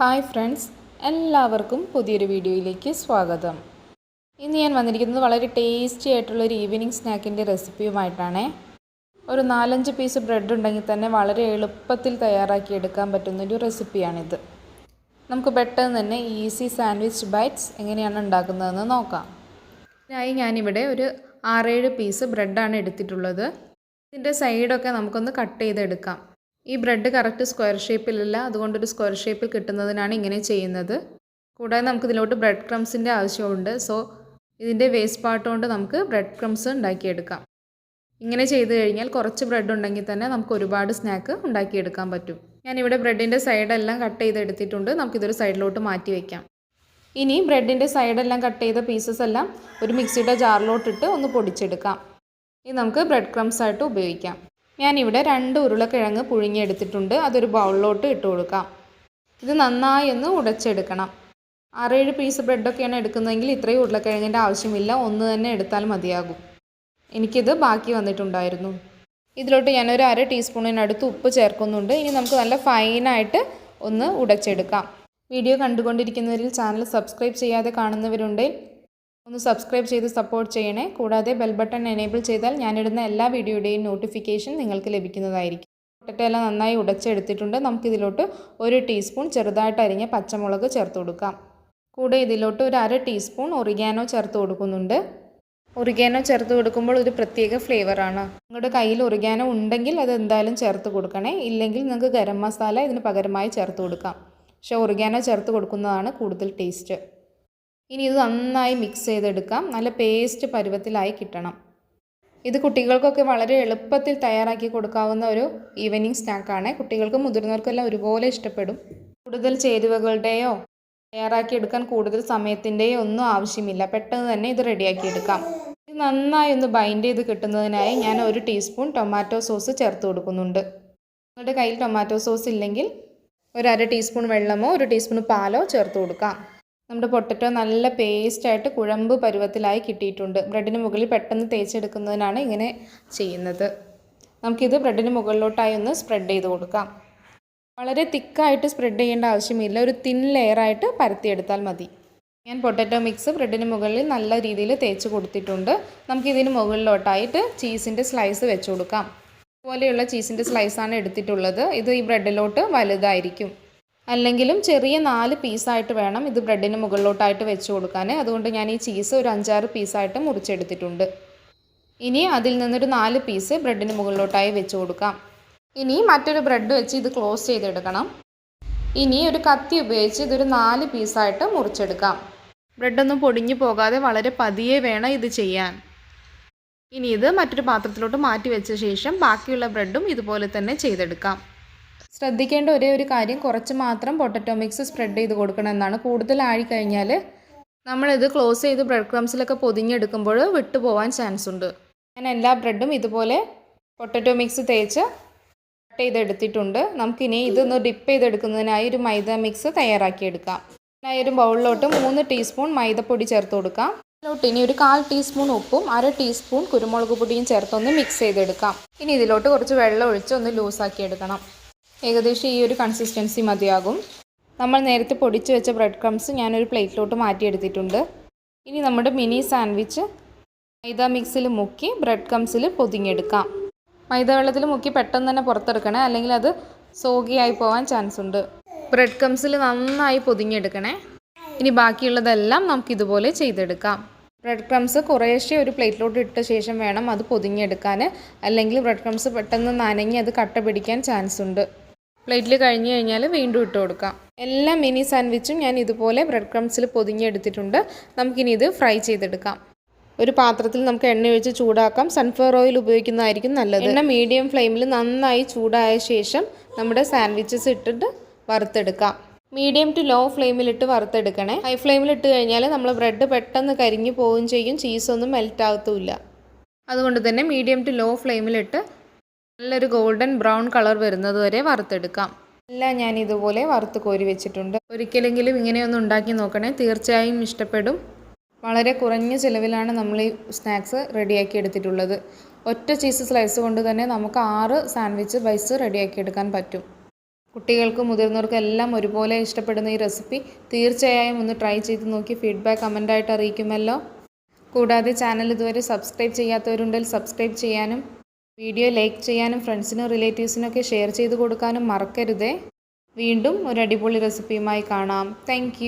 Hi friends എല്ലാവർക്കും പുതിയൊരു വീഡിയോയിലേക്ക് സ്വാഗതം. ഇന്ന് ഞാൻ വന്നിരിക്കുന്നത് വളരെ ടേസ്റ്റി ആയിട്ടുള്ള ഒരു ഈവനിങ് സ്നാക്കിന്റെ റെസിപ്പിയുമായിട്ടാണ്. ഒരു നാലഞ്ച് പീസ് ബ്രെഡ് ഉണ്ടെങ്കിൽ തന്നെ വളരെ എളുപ്പത്തിൽ തയ്യാറാക്കി എടുക്കാൻ പറ്റുന്ന ഒരു റെസിപ്പിയാണിത്. നമുക്ക് പെട്ടെന്ന് തന്നെ ഈസി സാൻഡ്വിച്ച് ബൈറ്റ്സ് എങ്ങനെയാണ് ഉണ്ടാക്കുന്നതെന്ന് നോക്കാം. ഇതിനായി ഞാനിവിടെ ഒരു ആറേഴ് പീസ് ബ്രെഡാണ് എടുത്തിട്ടുള്ളത്. ഇതിന്റെ സൈഡൊക്കെ നമുക്കൊന്ന് കട്ട് ചെയ്തെടുക്കാം. ഈ ബ്രെഡ് കറക്റ്റ് സ്ക്വയർ ഷേപ്പിലല്ല അതുകൊണ്ടൊരു സ്ക്വയർ ഷേപ്പിൽ കിട്ടുന്നതിനാണ് ഇങ്ങനെ ചെയ്യുന്നത്. കൂടാതെ നമുക്ക് ഇതിലോട്ട് ബ്രെഡ് ക്രംസിന്റെ ആവശ്യമുണ്ട്. സോ ഇതിന്റെ വേസ്റ്റ് പാർട്ട് കൊണ്ട് നമുക്ക് ബ്രെഡ് ക്രംസ് ഉണ്ടാക്കിയെടുക്കാം. ഇങ്ങനെ ചെയ്ത് കഴിഞ്ഞാൽ കുറച്ച് ബ്രെഡ് ഉണ്ടെങ്കിൽ തന്നെ നമുക്ക് ഒരുപാട് സ്നാക്ക് ഉണ്ടാക്കിയെടുക്കാൻ പറ്റും. ഞാനിവിടെ ബ്രെഡിന്റെ സൈഡെല്ലാം കട്ട് ചെയ്തെടുത്തിട്ടുണ്ട്. നമുക്കിതൊരു സൈഡിലോട്ട് മാറ്റി വയ്ക്കാം ഇനി ബ്രെഡിന്റെ സൈഡെല്ലാം കട്ട് ചെയ്ത പീസസ് എല്ലാം ഒരു മിക്സിയുടെ ജാറിലോട്ടിട്ട് ഒന്ന് പൊടിച്ചെടുക്കാം. ഇനി നമുക്ക് ബ്രെഡ് ക്രംസ് ആയിട്ട് ഉപയോഗിക്കാം. ഞാനിവിടെ രണ്ട് ഉരുളക്കിഴങ്ങ് പുഴുങ്ങിയെടുത്തിട്ടുണ്ട്. അതൊരു ബൗളിലോട്ട് ഇട്ട് കൊടുക്കാം. ഇത് നന്നായി ഒന്ന് ഉടച്ചെടുക്കണം. ആറേഴ് പീസ് ബ്രെഡൊക്കെയാണ് എടുക്കുന്നതെങ്കിൽ ഇത്രയും ഉരുളക്കിഴങ്ങിന്റെ ആവശ്യമില്ല. ഒന്ന് തന്നെ എടുത്താൽ മതിയാകും. എനിക്കിത് ബാക്കി വന്നിട്ടുണ്ടായിരുന്നു. ഇതിലോട്ട് ഞാനൊരു അര ടീസ്പൂണിനടുത്ത് ഉപ്പ് ചേർക്കുന്നുണ്ട്. ഇനി നമുക്ക് നല്ല ഫൈനായിട്ട് ഒന്ന് ഉടച്ചെടുക്കാം. വീഡിയോ കണ്ടുകൊണ്ടിരിക്കുന്നവരിൽ ചാനൽ സബ്സ്ക്രൈബ് ചെയ്യാതെ കാണുന്നവരുണ്ടെങ്കിൽ ഒന്ന് സബ്സ്ക്രൈബ് ചെയ്ത് സപ്പോർട്ട് ചെയ്യണേ. കൂടാതെ ബെൽ ബട്ടൺ എനേബിൾ ചെയ്താൽ ഞാനിടുന്ന എല്ലാ വീഡിയോയുടെയും നോട്ടിഫിക്കേഷൻ നിങ്ങൾക്ക് ലഭിക്കുന്നതായിരിക്കും. പൊട്ടറ്റോ എല്ലാം നന്നായി ഉടച്ചെടുത്തിട്ടുണ്ട്. നമുക്കിതിലോട്ട് ഒരു ടീസ്പൂൺ ചെറുതായിട്ട് അരിഞ്ഞ പച്ചമുളക് ചേർത്ത് കൊടുക്കാം. കൂടെ ഇതിലോട്ട് ഒരു അര ടീസ്പൂൺ ഒറിഗാനോ ചേർത്ത് കൊടുക്കുന്നുണ്ട്. ഒറിഗാനോ ചേർത്ത് കൊടുക്കുമ്പോൾ ഒരു പ്രത്യേക ഫ്ലേവറാണ് നിങ്ങളുടെ കയ്യിൽ ഒറിഗാനോ ഉണ്ടെങ്കിൽ അത് എന്തായാലും ചേർത്ത് കൊടുക്കണേ. ഇല്ലെങ്കിൽ നിങ്ങൾക്ക് ഗരം മസാല ഇതിന് പകരമായി ചേർത്ത് കൊടുക്കാം. പക്ഷേ ഒറിഗാനോ ചേർത്ത് കൊടുക്കുന്നതാണ് കൂടുതൽ ടേസ്റ്റ് ഇനി ഇത് നന്നായി മിക്സ് ചെയ്തെടുക്കാം. നല്ല പേസ്റ്റ് പരുവത്തിലായി കിട്ടണം. ഇത് കുട്ടികൾക്കൊക്കെ വളരെ എളുപ്പത്തിൽ തയ്യാറാക്കി കൊടുക്കാവുന്ന ഒരു ഈവനിങ് സ്നാക്കാണ് കുട്ടികൾക്കും മുതിർന്നവർക്കെല്ലാം ഒരുപോലെ ഇഷ്ടപ്പെടും. കൂടുതൽ ചേരുവകളുടെയോ തയ്യാറാക്കിയെടുക്കാൻ കൂടുതൽ സമയത്തിന്റെയോ ഒന്നും ആവശ്യമില്ല. പെട്ടെന്ന് തന്നെ ഇത് റെഡിയാക്കിയെടുക്കാം ഇത് നന്നായി ഒന്ന് ബൈൻഡ് ചെയ്ത് കിട്ടുന്നതിനായി ഞാൻ ഒരു ടീസ്പൂൺ ടൊമാറ്റോ സോസ് ചേർത്ത് കൊടുക്കുന്നുണ്ട്. നിങ്ങളുടെ കയ്യിൽ ടൊമാറ്റോ സോസ് ഇല്ലെങ്കിൽ ഒരു അര ടീസ്പൂൺ വെള്ളമോ ഒരു ടീസ്പൂൺ പാലോ ചേർത്ത് കൊടുക്കാം. നമ്മുടെ പൊട്ടറ്റോ നല്ല പേസ്റ്റായിട്ട് കുഴമ്പ് പരുവത്തിലായി കിട്ടിയിട്ടുണ്ട്. ബ്രെഡിന് മുകളിൽ പെട്ടെന്ന് തേച്ചെടുക്കുന്നതിനാണ് ഇങ്ങനെ ചെയ്യുന്നത്. നമുക്കിത് ബ്രെഡിന് മുകളിലോട്ടായി ഒന്ന് സ്പ്രെഡ് ചെയ്ത് കൊടുക്കാം. വളരെ തിക്കായിട്ട് സ്പ്രെഡ് ചെയ്യേണ്ട ആവശ്യമില്ല. ഒരു തിൻ ലെയറായിട്ട് പരത്തിയെടുത്താൽ മതി. ഞാൻ പൊട്ടറ്റോ മിക്സ് ബ്രെഡിന് മുകളിൽ നല്ല രീതിയിൽ തേച്ച് കൊടുത്തിട്ടുണ്ട്. നമുക്കിതിന് മുകളിലോട്ടായിട്ട് ചീസിന്റെ സ്ലൈസ് വെച്ച് കൊടുക്കാം. ഇതുപോലെയുള്ള ചീസിന്റെ സ്ലൈസാണ് എടുത്തിട്ടുള്ളത്. ഇത് ഈ ബ്രെഡിലോട്ട് വലുതായിരിക്കും. അല്ലെങ്കിലും ചെറിയ നാല് പീസായിട്ട് വേണം ഇത് ബ്രെഡിന് മുകളിലോട്ടായിട്ട് വെച്ച് കൊടുക്കാൻ അതുകൊണ്ട് ഞാൻ ഈ ചീസ് ഒരു അഞ്ചാറ് പീസായിട്ട് മുറിച്ചെടുത്തിട്ടുണ്ട്. ഇനി അതിൽ നിന്നൊരു നാല് പീസ് ബ്രെഡിന് മുകളിലോട്ടായി വെച്ച് കൊടുക്കാം. ഇനി മറ്റൊരു ബ്രെഡ് വെച്ച് ഇത് ക്ലോസ് ചെയ്തെടുക്കണം. ഇനി ഒരു കത്തി ഉപയോഗിച്ച് ഇതൊരു നാല് പീസായിട്ട് മുറിച്ചെടുക്കാം. ബ്രെഡൊന്നും പൊടിഞ്ഞു പോകാതെ വളരെ പതിയെ വേണം ഇത് ചെയ്യാൻ. ഇനി ഇത് മറ്റൊരു പാത്രത്തിലോട്ട് മാറ്റി വെച്ച ശേഷം ബാക്കിയുള്ള ബ്രെഡും ഇതുപോലെ തന്നെ ചെയ്തെടുക്കാം. ശ്രദ്ധിക്കേണ്ട ഒരേ ഒരു കാര്യം കുറച്ച് മാത്രം പൊട്ടറ്റോ മിക്സ് സ്പ്രെഡ് ചെയ്ത് കൊടുക്കണം എന്നാണ്. കൂടുതൽ ആഴിക്കഴിഞ്ഞാൽ നമ്മളിത് ക്ലോസ് ചെയ്ത് ബ്രെഡ് ക്രംസിലൊക്കെ പൊതിഞ്ഞെടുക്കുമ്പോൾ വിട്ടുപോകാൻ ചാൻസ് ഉണ്ട്. ഞാൻ എല്ലാ ബ്രെഡും ഇതുപോലെ പൊട്ടറ്റോ മിക്സ് തേച്ച് കട്ട് ചെയ്തെടുത്തിട്ടുണ്ട്. നമുക്കിനി ഇതൊന്ന് ഡിപ്പ് ചെയ്തെടുക്കുന്നതിനായി ഒരു മൈദ മിക്സ് തയ്യാറാക്കിയെടുക്കാം അതിനായി ഒരു ബൗളിലോട്ട് മൂന്ന് ടീസ്പൂൺ മൈദപ്പൊടി ചേർത്ത് കൊടുക്കാം. ഇതിലോട്ട് ഇനി ഒരു കാൽ ടീസ്പൂൺ ഉപ്പും അര ടീസ്പൂൺ കുരുമുളക് പൊടിയും ചേർത്തൊന്ന് മിക്സ് ചെയ്തെടുക്കാം. ഇനി ഇതിലോട്ട് കുറച്ച് വെള്ളം ഒഴിച്ച് ഒന്ന് ലൂസാക്കി എടുക്കണം. ഏകദേശം ഈ ഒരു കൺസിസ്റ്റൻസി മതിയാകും. നമ്മൾ നേരത്തെ പൊടിച്ച് വെച്ച ബ്രെഡ് ക്രംസ് ഞാനൊരു പ്ലേറ്റിലോട്ട് മാറ്റിയെടുത്തിട്ടുണ്ട്. ഇനി നമ്മുടെ മിനി സാൻഡ്വിച്ച് മൈദ മിക്സിൽ മുക്കി ബ്രെഡ് ക്രംസിൽ പൊതിഞ്ഞെടുക്കാം. മൈദ വെള്ളത്തിൽ മുക്കി പെട്ടെന്ന് തന്നെ പുറത്തെടുക്കണേ അല്ലെങ്കിൽ അത് സോഗിയായി പോകാൻ ചാൻസ് ഉണ്ട്. ബ്രെഡ് ക്രംസിൽ നന്നായി പൊതിഞ്ഞെടുക്കണേ. ഇനി ബാക്കിയുള്ളതെല്ലാം നമുക്ക് ഇതുപോലെ ചെയ്തെടുക്കാം. ബ്രെഡ് ക്രംസ് കുറേശ്ശെ ഒരു പ്ലേറ്റിലോട്ട് ഇട്ട ശേഷം വേണം അത് പൊതിഞ്ഞെടുക്കാൻ അല്ലെങ്കിൽ ബ്രെഡ് ക്രംസ് പെട്ടെന്ന് നനഞ്ഞ് അത് കട്ട പിടിക്കാൻ ചാൻസ് ഉണ്ട്. പ്ലേറ്റിൽ കഴിഞ്ഞ് കഴിഞ്ഞാൽ വീണ്ടും ഇട്ട് കൊടുക്കാം. എല്ലാ മിനി സാൻഡ്വിച്ചും ഞാൻ ഇതുപോലെ ബ്രെഡ് ക്രംസിൽ പൊതിഞ്ഞെടുത്തിട്ടുണ്ട്. നമുക്കിനി ഇത് ഫ്രൈ ചെയ്തെടുക്കാം. ഒരു പാത്രത്തിൽ നമുക്ക് എണ്ണ ഒഴിച്ച് ചൂടാക്കാം. സൺഫ്ലവർ ഓയിൽ ഉപയോഗിക്കുന്നതായിരിക്കും നല്ലത്. എണ്ണ മീഡിയം ഫ്ലെയിമിൽ നന്നായി ചൂടായ ശേഷം നമ്മുടെ സാൻഡ്വിച്ചസ് ഇട്ടിട്ട് വറുത്തെടുക്കാം. മീഡിയം ടു ലോ ഫ്ലെയിമിലിട്ട് വറുത്തെടുക്കണേ. ഹൈ ഫ്ലെയിമിലിട്ട് കഴിഞ്ഞാൽ നമ്മൾ ബ്രെഡ് പെട്ടെന്ന് കരിഞ്ഞു പോവുകയും ചെയ്യും. ചീസൊന്നും മെൽറ്റ് ആകത്തുമില്ല അതുകൊണ്ട് തന്നെ മീഡിയം ടു ലോ ഫ്ലെയിമിലിട്ട് നല്ലൊരു ഗോൾഡൻ ബ്രൗൺ കളർ വരുന്നത് വരെ വറുത്തെടുക്കാം. എല്ലാം ഞാൻ ഇതുപോലെ വറുത്ത് കോരി വെച്ചിട്ടുണ്ട്. ഒരിക്കലെങ്കിലും ഇങ്ങനെയൊന്ന് ഉണ്ടാക്കി നോക്കണേ. തീർച്ചയായും ഇഷ്ടപ്പെടും. വളരെ കുറഞ്ഞ ചിലവിലാണ് നമ്മൾ ഈ സ്നാക്സ് റെഡിയാക്കി എടുത്തിട്ടുള്ളത്. ഒറ്റ ചീസ് സ്ലൈസ് കൊണ്ട് തന്നെ നമുക്ക് ആറ് സാൻഡ്വിച്ച് ബൈസ് റെഡിയാക്കി എടുക്കാൻ പറ്റും. കുട്ടികൾക്കും മുതിർന്നവർക്കും എല്ലാം ഒരുപോലെ ഇഷ്ടപ്പെടുന്ന ഈ റെസിപ്പി തീർച്ചയായും ഒന്ന് ട്രൈ ചെയ്ത് നോക്കി. ഫീഡ്ബാക്ക് കമന്റായിട്ട് അറിയിക്കുമല്ലോ. കൂടാതെ ചാനൽ ഇതുവരെ സബ്സ്ക്രൈബ് ചെയ്യാത്തവരുണ്ടെങ്കിൽ സബ്സ്ക്രൈബ് ചെയ്യാനും വീഡിയോ ലൈക്ക് ചെയ്യാനും ഫ്രണ്ട്സിനും റിലേറ്റീവ്സിനൊക്കെ ഷെയർ ചെയ്ത് കൊടുക്കാനും മറക്കരുതേ. വീണ്ടും ഒരു അടിപൊളി റെസിപ്പിയുമായി കാണാം. താങ്ക്